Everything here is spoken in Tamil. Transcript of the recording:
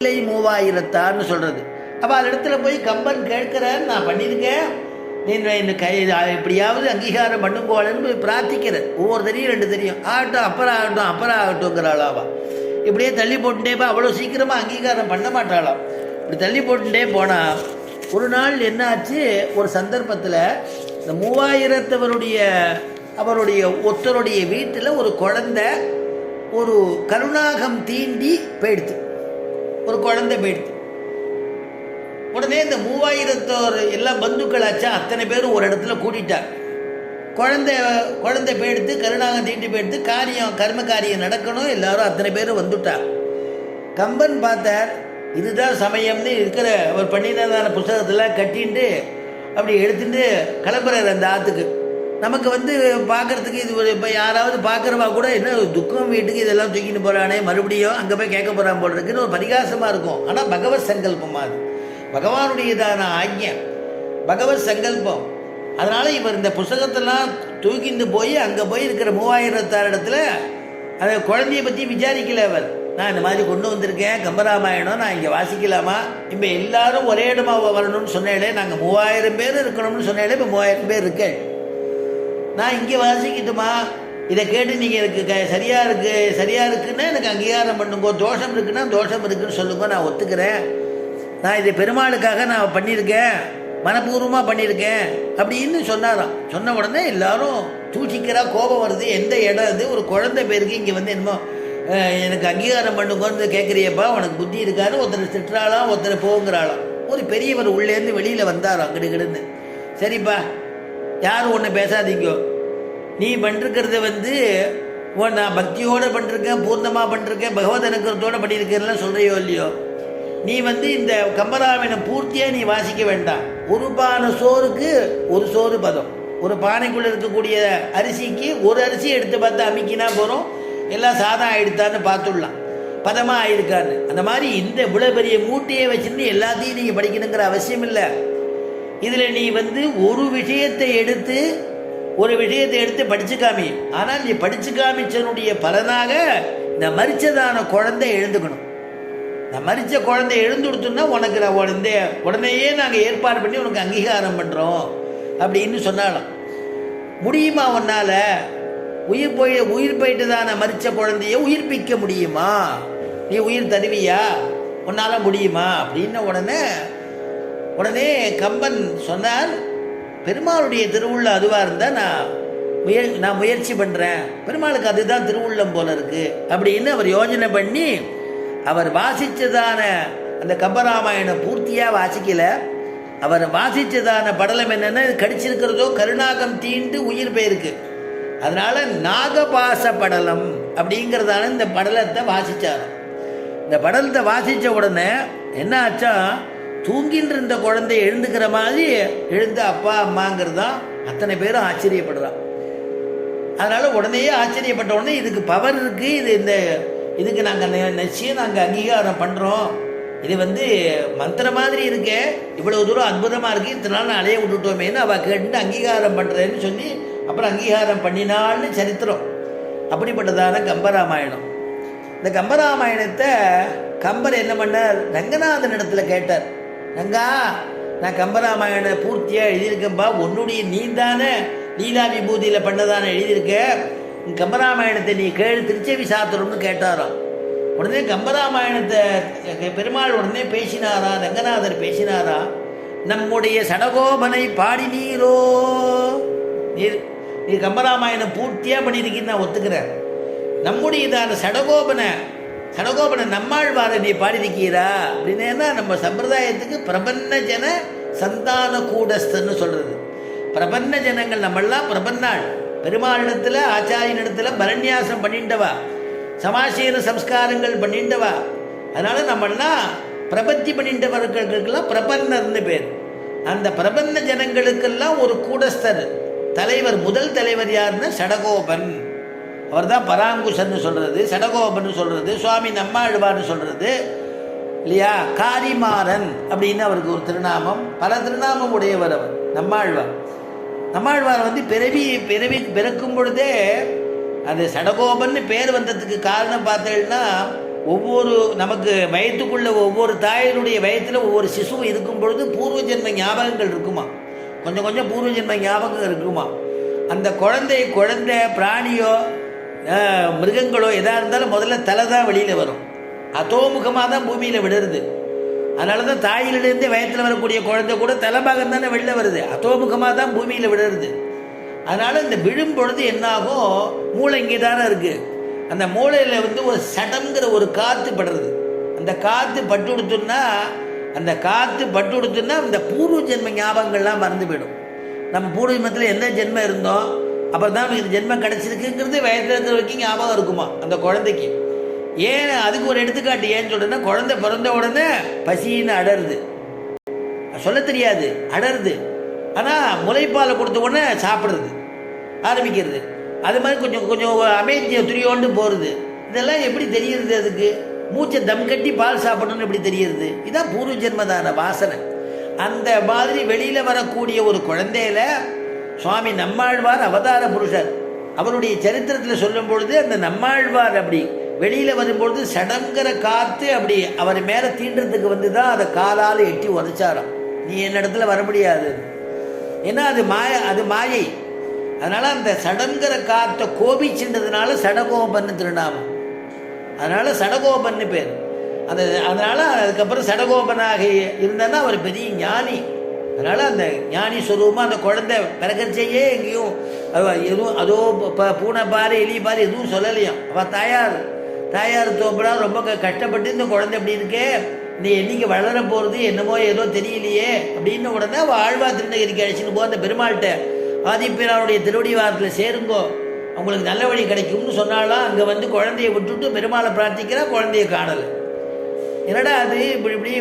இல்லை மூவாயிரத்தான்னு சொல்கிறது அப்போ அந்த இடத்துல போய் கம்பன் கேட்கிறேன் நான் பண்ணியிருக்கேன் நீ இந்த கை எப்படியாவது அங்கீகாரம் பண்ணுங்கோலன்னு போய் பிரார்த்திக்கிறேன் ஒவ்வொரு தெரியும் ரெண்டு தெரியும் ஆகட்டும் அப்புறம் ஆகட்டும் அப்புறம் ஆகட்டும்ங்கிறாளாவா இப்படியே தள்ளி போட்டுட்டே அவ்வளோ சீக்கிரமாக அங்கீகாரம் பண்ண மாட்டாளாம். இப்படி தள்ளி போட்டுட்டே போனால் ஒரு நாள் என்னாச்சு? ஒரு சந்தர்ப்பத்தில் இந்த மூவாயிரத்தவருடைய அவருடைய ஒருத்தருடைய வீட்டில் ஒரு குழந்த ஒரு கருணாகம் தீண்டி போயிடுச்சு. ஒரு குழந்தை போயிடுது உடனே இந்த மூவாயிரத்தோர் எல்லாம் பந்துக்களாச்சா அத்தனை பேரும் ஒரு இடத்துல கூட்டிட்டார் குழந்தை குழந்தை போயிடுத்து கருணாகம் தீட்டி போயிடுத்து காரியம் கர்ம காரியம் நடக்கணும் எல்லாரும் அத்தனை பேரும் வந்துட்டார் கம்பன் பார்த்தார் இதுதான் சமயம்னு இருக்கிற அவர் பண்ணினதான புஸ்தகத்தெல்லாம் கட்டின்ட்டு அப்படி எடுத்துட்டு கிளம்புறாரு அந்த ஆற்றுக்கு நமக்கு வந்து பார்க்கறதுக்கு இது இப்போ யாராவது பார்க்குறவா கூட என்ன துக்கம் வீட்டுக்கு இதெல்லாம் தூக்கிட்டு போகிறானே மறுபடியும் அங்கே போய் கேட்க போகிறான் போல் இருக்குன்னு ஒரு பரிகாசமாக இருக்கும். ஆனால் பகவத் சங்கல்பமாக அது. பகவானுடையதான ஆக்ஞை. பகவத் சங்கல்பம். அதனால் இவர் இந்த புஸ்தகத்தெல்லாம் தூக்கிட்டு போய் அங்கே போய் இருக்கிற மூவாயிரத்தாறு இடத்துல அந்த குழந்தைய பற்றி விசாரிக்கல அவர். நான் இந்த மாதிரி கொண்டு வந்திருக்கேன் கம்பராமாயணம் நான் இங்கே வாசிக்கலாமா? இப்போ எல்லாரும் ஒரே இடமா வரணும்னு சொன்னாலே நாங்கள் மூவாயிரம் பேர் இருக்கணும்னு சொன்னாலே இப்போ மூவாயிரம் பேர் இருக்கேன். நான் இங்கே வாசிக்கட்டுமா? இதை கேட்டு நீங்கள் எனக்கு க சரியாக இருக்கு சரியாக இருக்குன்னா எனக்கு அங்கீகாரம் பண்ணுங்க. தோஷம் இருக்குன்னா தோஷம் இருக்குன்னு சொல்லுங்க நான் ஒத்துக்கிறேன். நான் இதை பெருமாளுக்காக நான் பண்ணியிருக்கேன். மனப்பூர்வமாக பண்ணியிருக்கேன். அப்படின்னு சொன்னாராம். சொன்ன உடனே எல்லாரும் தூச்சிக்கிறா கோபம் வருது. எந்த இடம் இது ஒரு குழந்தை பேருக்கு இங்கே வந்து என்னமோ எனக்கு அங்கீகாரம் பண்ணுங்கன்னு கேட்குறியப்பா உனக்கு புத்தி இருக்காரு ஒருத்தர் திட்டுறாளாம் ஒருத்தர் போங்கிறாளாம். ஒரு பெரியவர் உள்ளேருந்து வெளியில் வந்தாராம் கிடுகிடுன்னு. சரிப்பா. யாரும் ஒன்று பேசாதீங்க. நீ பண்ணிருக்கிறத வந்து ஓ நான் பக்தியோடு பண்ணிருக்கேன் பூர்ணமாக பண்ணிருக்கேன் பகவத் அனுக்கிறதோடு பண்ணியிருக்கேன்லாம் சொல்கிறையோ இல்லையோ? நீ வந்து இந்த கம்பராமாயணம் பூர்த்தியாக நீ வாசிக்க வேண்டாம். ஒரு பானை சோறுக்கு ஒரு சோறு பதம். ஒரு பானைக்குள்ளே இருக்கக்கூடிய அரிசிக்கு ஒரு அரிசி எடுத்து பார்த்து அமைக்கினா போகிறோம் எல்லாம் சாதம் ஆகிடுத்தான்னு பார்த்துடலாம். பதமாக ஆயிருக்கான்னு. அந்த மாதிரி இந்த இவ்வளோ பெரிய மூட்டையை வச்சுருந்து எல்லாத்தையும் நீங்கள் படிக்கணுங்கிற அவசியம் இல்லை. இதில் நீ வந்து ஒரு விஷயத்தை எடுத்து ஒரு விஷயத்தை எடுத்து படித்து காமி ஆனால் நீ படித்து காமிச்சனுடைய பலனாக இந்த மரிச்சதான குழந்தை எழுந்துக்கணும். இந்த மரிச்ச குழந்தை எழுந்துடுத்துன்னா உனக்கு நான் உடனே உடனேயே நாங்கள் ஏற்பாடு பண்ணி உனக்கு அங்கீகாரம் பண்ணுறோம் அப்படின்னு சொன்னாலும் முடியுமா உன்னால்? உயிர் போய் உயிர் போயிட்டுதான மரிச்ச குழந்தைய உயிர்ப்பிக்க முடியுமா? நீ உயிர் தருவியா? உன்னால் முடியுமா? அப்படின்ன உடனே உடனே கம்பன் சொன்னார் பெருமாளுடைய திருவுள்ள அதுவாக இருந்தால் நான் முயல் நான் முயற்சி பண்ணுறேன் பெருமாளுக்கு அதுதான் திருவுள்ளம் போல இருக்கு. அப்படின்னு அவர் யோஜனை பண்ணி அவர் வாசித்ததான அந்த கம்பராமாயணம் பூர்த்தியாக வாசிக்கல. அவர் வாசித்ததான படலம் என்னென்னா கடிச்சிருக்கிறதோ கருணாகம் தீண்டு உயிர் போயிருக்கு. அதனால் நாகபாச படலம் அப்படிங்கிறதான இந்த படலத்தை வாசித்தார் இந்த படலத்தை வாசித்த உடனே என்ன ஆச்சா தூங்கின்னு இருந்த குழந்தை எழுந்துக்கிற மாதிரி எழுந்து அப்பா அம்மாங்கிறது தான் அத்தனை பேரும் ஆச்சரியப்படுறான். அதனால் உடனேயே ஆச்சரியப்பட்ட உடனே இதுக்கு பவர் இருக்குது இது இந்த இதுக்கு நாங்கள் நிச்சயம் நாங்கள் அங்கீகாரம் பண்ணுறோம் இது வந்து மந்திர மாதிரி இருக்கே இவ்வளோ தூரம் அற்புதமாக இருக்குது இத்தனை நாள் அலைய விட்டுட்டோமேன்னு அவள் கேட்டு அங்கீகாரம் பண்ணுறேன்னு சொல்லி அப்புறம் அங்கீகாரம் பண்ணினாள்னு சரித்திரம். அப்படிப்பட்டதான கம்பராமாயணம். இந்த கம்பராமாயணத்தை கம்பர் என்ன பண்ணார்? ரங்கநாதன் இடத்துல கேட்டார். ரங்கா நான் கம்பராமாயண பூர்த்தியாக எழுதியிருக்கேன்பா. உன்னுடைய நீ தானே லீலா விபூதியில் பண்ணதானே எழுதியிருக்க. கம்பராமாயணத்தை நீ கேளு திருச்செவி சாத்திரம்னு கேட்டாராம். உடனே கம்பராமாயணத்தை பெருமாள் உடனே பேசினாரா ரங்கநாதர் பேசினாரா? நம்முடைய சடகோபனை பாடினீரோ. நீர் நீ கம்பராமாயணம் பூர்த்தியாக பண்ணியிருக்கீன்னு நான் ஒத்துக்கிறேன். நம்முடையதான சடகோபனை சடகோபனை நம்மாழ்வாரை நீ பாடியிருக்கீரா? அப்படின்னா நம்ம சம்பிரதாயத்துக்கு பிரபன்ன ஜன சந்தான கூடஸ்தன்னு சொல்கிறது பிரபன்ன ஜனங்கள் நம்மெல்லாம் பிரபன்னாள். பெருமாளிடத்தில் ஆச்சாரியனிடத்தில் பரநியாசம் பண்ணிண்டவா? சமாசீன சம்ஸ்காரங்கள் பண்ணிண்டவா? அதனால் நம்மெல்லாம் பிரபத்தி பண்ணிண்டவர்களுக்கெல்லாம் பிரபன்னர்னு பேர். அந்த பிரபன்ன ஜனங்களுக்கெல்லாம் ஒரு கூடஸ்தர். தலைவர் முதல் தலைவர் யாருன்னா சடகோபன். அவர் தான் பராங்குஷன்னு சொல்கிறது சடகோபன் சொல்கிறது சுவாமி நம்மாழ்வார்னு சொல்கிறது இல்லையா? காரிமாறன் அப்படின்னு அவருக்கு ஒரு திருநாமம். பல திருநாமம் உடையவர் அவர் நம்மாழ்வார். நம்மாழ்வார் வந்து பிறவி பிறவி பிறக்கும் பொழுதே அது சடகோபன்னு பேர் வந்ததுக்கு காரணம் பார்த்தீங்கன்னா ஒவ்வொரு நமக்கு வயத்துக்குள்ள ஒவ்வொரு தாயினுடைய வயத்தில் ஒவ்வொரு சிசு இருக்கும் பொழுது பூர்வ ஜென்ம ஞாபகங்கள் இருக்குமா? கொஞ்சம் கொஞ்சம் பூர்வ ஜென்ம ஞாபகம் இருக்குமா? அந்த குழந்தை குழந்தை பிராணியோ மிருகங்களோ எதாக இருந்தாலும் முதல்ல தலை தான் வெளியில் வரும். அதோமுகமாக தான் பூமியில் விடுறது. அதனால தான் தாயிலிருந்து வயத்தில் வரக்கூடிய குழந்தை கூட தலைபாகம் தானே வெளில வருது. அதோமுகமாக தான் பூமியில் விடுறது. அதனால் இந்த விழும் பொழுது என்னாகும் மூளை இங்கே தானே இருக்குது அந்த மூளையில் வந்து ஒரு சடங்கிற ஒரு காற்று படுறது. அந்த காற்று பட்டு கொடுத்தோம்னா அந்த காற்று பட்டு கொடுத்தோம்னா இந்த பூர்வ ஜென்ம ஞாபகங்கள்லாம் மறந்து போயிடும். நம்ம பூர்வ ஜென்மத்தில் எந்த ஜென்மம் இருந்தோம்? அப்புறம் தான் நமக்கு இந்த ஜென்மம் கிடச்சிருக்குங்கிறது வயசில் இருக்கிற வரைக்கும் ஞாபகம் இருக்குமா அந்த குழந்தைக்கு. ஏன் அதுக்கு ஒரு எடுத்துக்காட்டு ஏன்னு சொல்கிறேன்னா குழந்தை பிறந்த உடனே பசின்னு அடருது. சொல்ல தெரியாது அடருது. ஆனால் முளைப்பாலை கொடுத்த உடனே சாப்பிட்றது ஆரம்பிக்கிறது. அது மாதிரி கொஞ்சம் கொஞ்சம் அமைதியை துரியோண்டு போகிறது இதெல்லாம் எப்படி தெரியுது அதுக்கு? மூச்சை தம் கட்டி பால் சாப்பிடணும்னு எப்படி தெரியுது இதான் பூர்வ ஜென்மதான வாசனை. அந்த மாதிரி வெளியில் வரக்கூடிய ஒரு குழந்தையில சுவாமி நம்மாழ்வார் அவதார புருஷர். அவருடைய சரித்திரத்தில் சொல்லும் பொழுது அந்த நம்மாழ்வார் அப்படி வெளியில் வரும்பொழுது சடங்கிற காற்று அப்படி அவர் மேலே தீண்டுறதுக்கு வந்து தான் அதை காலால் எட்டி உதச்சாராம். நீ என்னிடத்துல வர முடியாது. ஏன்னா அது மாய அது மாயை. அதனால் அந்த சடங்கிற காற்றை கோபிச்சுன்றதுனால சடகோபன்னு திருநாமம். அதனால் சடகோபன்னு பேர். அந்த அதனால் அதுக்கப்புறம் சடகோபனாக இருந்தேன்னா அவர் பெரிய ஞானி. அதனால் அந்த ஞானி ஸ்வரூபமாக அந்த குழந்தை பிறக்கச்சேயே எங்கேயும் எதுவும் அதோ ப பூனை பாரு எலி பாரு எதுவும் சொல்லலையாம் அவள் தாயார் தாயார் தோப்புடா ரொம்ப க- கஷ்டப்பட்டு இந்த குழந்தை எப்படி இருக்கே? நீ என்னைக்கு வளர போகிறது என்னமோ ஏதோ தெரியலையே அப்படின்னு உடனே அவள் ஆழ்வா திருநகரிக்கு அழைச்சின்னு போ அந்த பெருமாள்கிட்ட ஆதிப்பிராவுடைய திருவடி வாரத்தில் சேருங்கோ அவங்களுக்கு நல்ல வழி கிடைக்கும்னு சொன்னாலாம் அங்கே வந்து குழந்தைய விட்டுட்டு பெருமாளை பிரார்த்திக்கிறா குழந்தைய காணலை. என்னடா அது? இப்படி இப்படி